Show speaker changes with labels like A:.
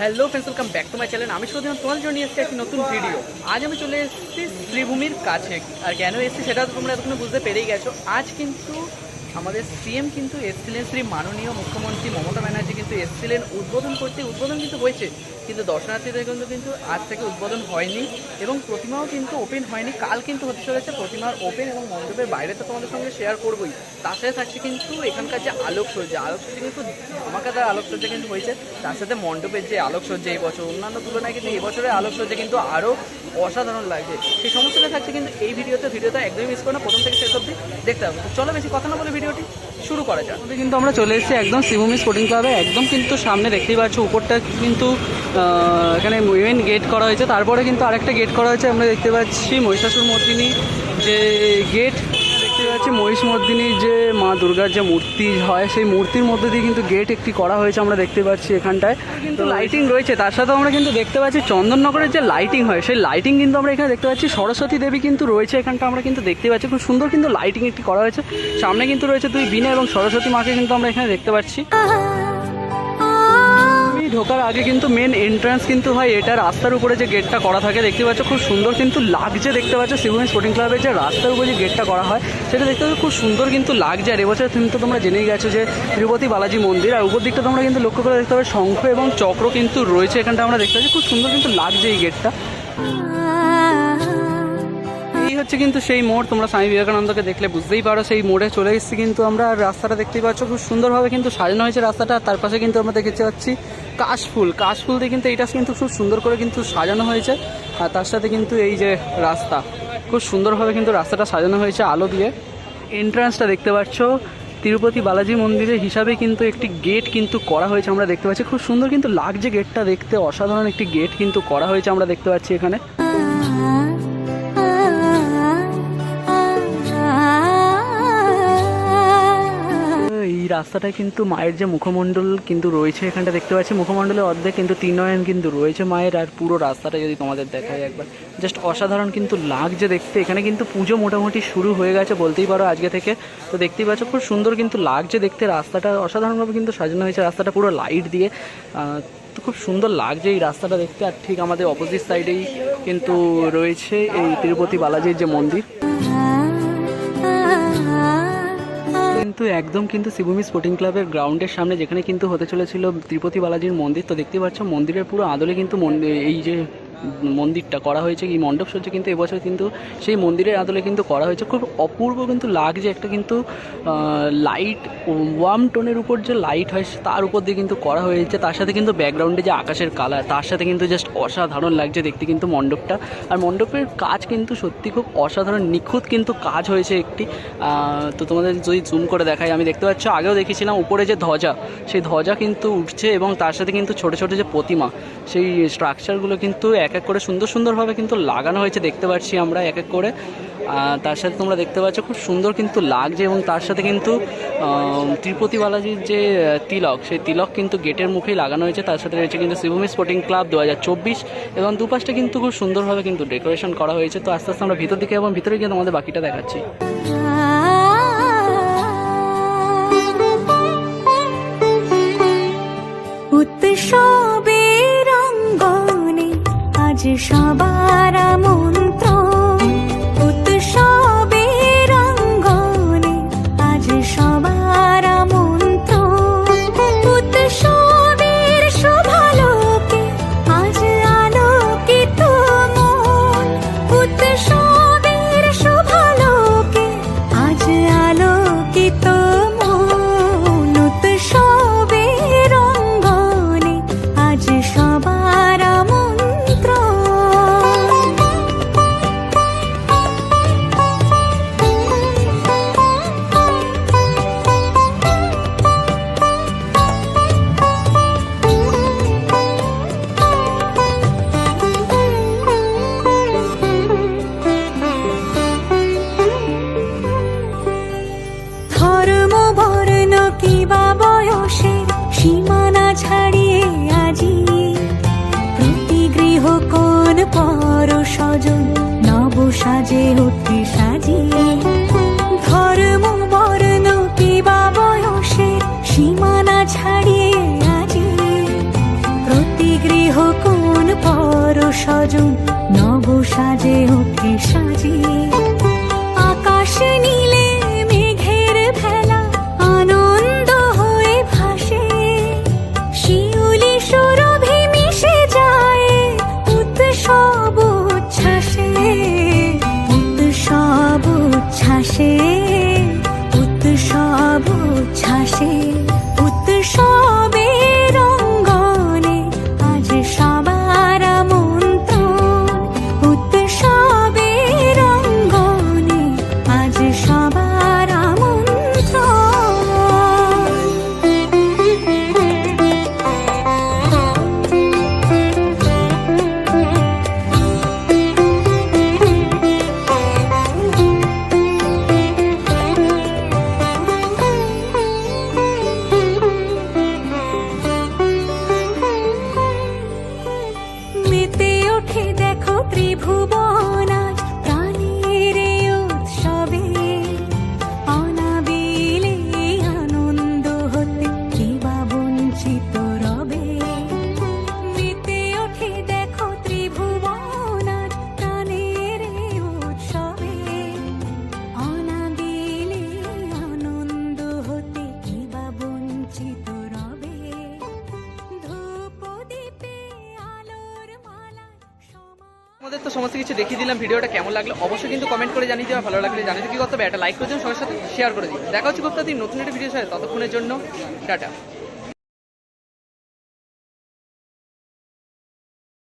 A: Hello friends welcome back to my channel আমি শুধু তোমার জন্য নিয়ে এসেছি একটি নতুন ভিডিও আজ আমি চলে এসেছি শ্রীভূমির কাছে। আর কেন এসেছি সেটা তোমরা এতক্ষণ বুঝতে পেরেই গেছো। আজ কিন্তু আমাদের সিএম কিন্তু এসছিলেন শ্রী মাননীয় মুখ্যমন্ত্রী মমতা ব্যানার্জি কিন্তু এসছিলেন উদ্বোধন করতে। উদ্বোধন কিন্তু হয়েছে, কিন্তু দর্শনার্থীদের কিন্তু কিন্তু আজ থেকে উদ্বোধন হয়নি এবং প্রতিমাও কিন্তু ওপেন হয়নি। কাল কিন্তু হতে চলেছে প্রতিমার ওপেন এবং মণ্ডপের বাইরে তো তোমাদের সঙ্গে শেয়ার করবোই। তার সাথে থাকছে কিন্তু এখানকার যে আলোকসজ্জা আলোকসজ্জা কিন্তু আমাকে আলোকসজ্জা কিন্তু হয়েছে। তার সাথে মণ্ডপের যে আলোকসজ্জা এই বছর, অন্যান্য তুলনায় কিন্তু এবছরের আলোকসজ্জা কিন্তু আরও অসাধারণ লাগছে। সেই সমস্তটা থাকছে কিন্তু এই ভিডিওতে, ভিডিওটা একদমই মিস করো না, প্রথম থেকে শেষ অবধি দেখতে হবে চলো বেশি কথা না বলে ভিডিওটি শুরু করা যাক। কিন্তু আমরা চলে এসেছি একদম শিবভূমি স্পোর্টিং ক্লাবে একদম কিন্তু সামনে দেখতেই পাচ্ছ, উপরটা কিন্তু এখানে মেন গেট করা হয়েছে। তারপরে কিন্তু আরেকটা গেট করা হয়েছে। আমরা দেখতে পাচ্ছি মহিষাসুর মর্দিনী যে গেট দেখতে পাচ্ছি মহিষ মর্দিনীর যে মা দুর্গার যে মূর্তি হয় সেই মূর্তির মধ্যে দিয়ে কিন্তু গেট একটি করা হয়েছে আমরা দেখতে পাচ্ছি এখানটায়। কিন্তু লাইটিং রয়েছে তার সাথে আমরা কিন্তু দেখতে পাচ্ছি চন্দননগরের যে লাইটিং হয় সেই লাইটিং কিন্তু আমরা এখানে দেখতে পাচ্ছি। সরস্বতী দেবী কিন্তু রয়েছে এখানটা আমরা কিন্তু দেখতে পাচ্ছি। খুব সুন্দর কিন্তু লাইটিং একটি করা হয়েছে। সামনে কিন্তু রয়েছে দুই বিনা এবং সরস্বতী মাকে কিন্তু আমরা এখানে দেখতে পাচ্ছি। ঢোকার আগে কিন্তু মেন এন্ট্রান্স কিন্তু হয় এটা। রাস্তার উপরে যে গেটটা করা থাকে, দেখতে পাচ্ছ খুব সুন্দর কিন্তু লাগছে। দেখতে পাচ্ছ শিবভূমি স্পোর্টিং ক্লাবের যে রাস্তার উপরে যে গেটটা করা হয়, সেটা দেখতে পাচ্ছ খুব সুন্দর কিন্তু লাগছে। আর এবছর কিন্তু তোমরা জেনেই গেছো যে তিরুপতি বালাজি মন্দির, আর উপর দিকটা তোমরা কিন্তু লক্ষ্য করে দেখতে পাবে শঙ্খ এবং চক্র কিন্তু রয়েছে। এখানটা আমরা দেখতে পাচ্ছি, খুব সুন্দর কিন্তু লাগছে এই গেটটা হচ্ছে কিন্তু সেই মোড়। তোমরা স্বামী বিবেকানন্দকে দেখলে বুঝতেই পারো সেই মোড়ে চলে এসেছি কিন্তু আমরা। রাস্তাটা দেখতেই পাচ্ছ, খুব সুন্দরভাবে কিন্তু সাজানো হয়েছে রাস্তাটা। তার পাশে কিন্তু আমরা দেখতে পাচ্ছি কাশফুল। কাশফুল দিয়ে কিন্তু এইটা কিন্তু খুব সুন্দর করে কিন্তু সাজানো হয়েছে। আর তার সাথে কিন্তু এই যে রাস্তা, খুব সুন্দরভাবে কিন্তু রাস্তাটা সাজানো হয়েছে আলো দিয়ে। এন্ট্রান্সটা দেখতে পাচ্ছ, তিরুপতি বালাজি মন্দিরের হিসাবে কিন্তু একটি গেট কিন্তু করা হয়েছে আমরা দেখতে পাচ্ছি। খুব সুন্দর কিন্তু লাগছে গেটটা দেখতে, অসাধারণ একটি গেট কিন্তু করা হয়েছে আমরা দেখতে পাচ্ছি এখানে। রাস্তাটায় কিন্তু মায়ের যে মুখমণ্ডল কিন্তু রয়েছে এখানটা দেখতে পাচ্ছি। মুখমণ্ডলের অর্ধেক কিন্তু তিন নয়ন কিন্তু রয়েছে মায়ের, আর পুরো রাস্তাটা যদি তোমাদের দেখায় একবার। জাস্ট অসাধারণ কিন্তু লাগছে দেখতে। এখানে কিন্তু পুজো মোটামুটি শুরু হয়ে গেছে বলতেই পারো আজকে থেকে। তো দেখতেই পাচ্ছ, খুব সুন্দর কিন্তু লাগছে দেখতে। রাস্তাটা অসাধারণভাবে কিন্তু সাজানো হয়েছে। রাস্তাটা পুরো লাইট দিয়ে। তো খুব সুন্দর লাগছে এই রাস্তাটা দেখতে। আর ঠিক আমাদের অপোজিট সাইডেই কিন্তু রয়েছে এই তিরুপতি বালাজির যে মন্দির। কিন্তু একদম কিন্তু শিবভূমি স্পোর্টিং ক্লাবের গ্রাউন্ডের সামনে যেখানে কিন্তু হতে চলেছিল তিরুপতি বালাজির মন্দির, তো দেখতে পাচ্ছ মন্দিরের পুরো আদলে কিন্তু এই যে মন্দিরটা করা হয়েছে, এই মণ্ডপ সজ্জা কিন্তু এবছর কিন্তু সেই মন্দিরের আদলে কিন্তু করা হয়েছে। খুব অপূর্ব কিন্তু লাগছে একটা কিন্তু লাইট ওয়ার্ম টোনের উপর যে লাইট হয়, তার উপর দিয়ে কিন্তু করা হয়েছে। তার সাথে কিন্তু ব্যাকগ্রাউন্ডে যে আকাশের কালার তার সাথে কিন্তু জাস্ট অসাধারণ লাগছে দেখতে কিন্তু মণ্ডপটা। আর মণ্ডপের কাজ কিন্তু সত্যি খুব অসাধারণ, নিখুঁত কিন্তু কাজ হয়েছে একটি। তো তোমাদের যদি জুম করে দেখাই, আমি দেখতে পাচ্ছ, আগেও দেখেছিলাম উপরে যে ধ্বজা, সেই ধ্বজা কিন্তু উঠছে এবং তার সাথে কিন্তু ছোট ছোট যে প্রতিমা, সেই স্ট্রাকচারগুলো কিন্তু এক এক করে সুন্দর সুন্দরভাবে কিন্তু লাগানো হয়েছে, দেখতে পাচ্ছি আমরা এক এক করে। তার সাথে তোমরা দেখতে পাচ্ছ খুব সুন্দর কিন্তু লাগছে এবং তার সাথে কিন্তু তিরুপতি বালাজির যে তিলক, সেই তিলক কিন্তু গেটের মুখেই লাগানো হয়েছে। তার সাথে রয়েছে কিন্তু শিবভূমি স্পোর্টিং ক্লাব দু হাজার চব্বিশ এবং দুপাশটা কিন্তু খুব সুন্দরভাবে কিন্তু ডেকোরেশন করা হয়েছে। তো আস্তে আস্তে আমরা ভিতর দিকে এবং ভিতরে গিয়ে তোমাদের বাকিটা দেখাচ্ছি।
B: কোন পর সজন নব সাজে ওঠে সাজিয়ে। আকাশে নীলে
A: আমাদের তো সমস্ত কিছু দেখিয়ে দিলাম। ভিডিওটা কেমন লাগল অবশ্যই কিন্তু কমেন্ট করে জানিয়ে দেওয়া ভালো লাগলে জানিয়ে কি করতে হবে। একটা লাইক করে দিন সবার সাথে শেয়ার করে দিন দেখা হচ্ছে গুপ্তা দিন নতুন একটা ভিডিও সাথে। ততক্ষণের জন্য, টাটা।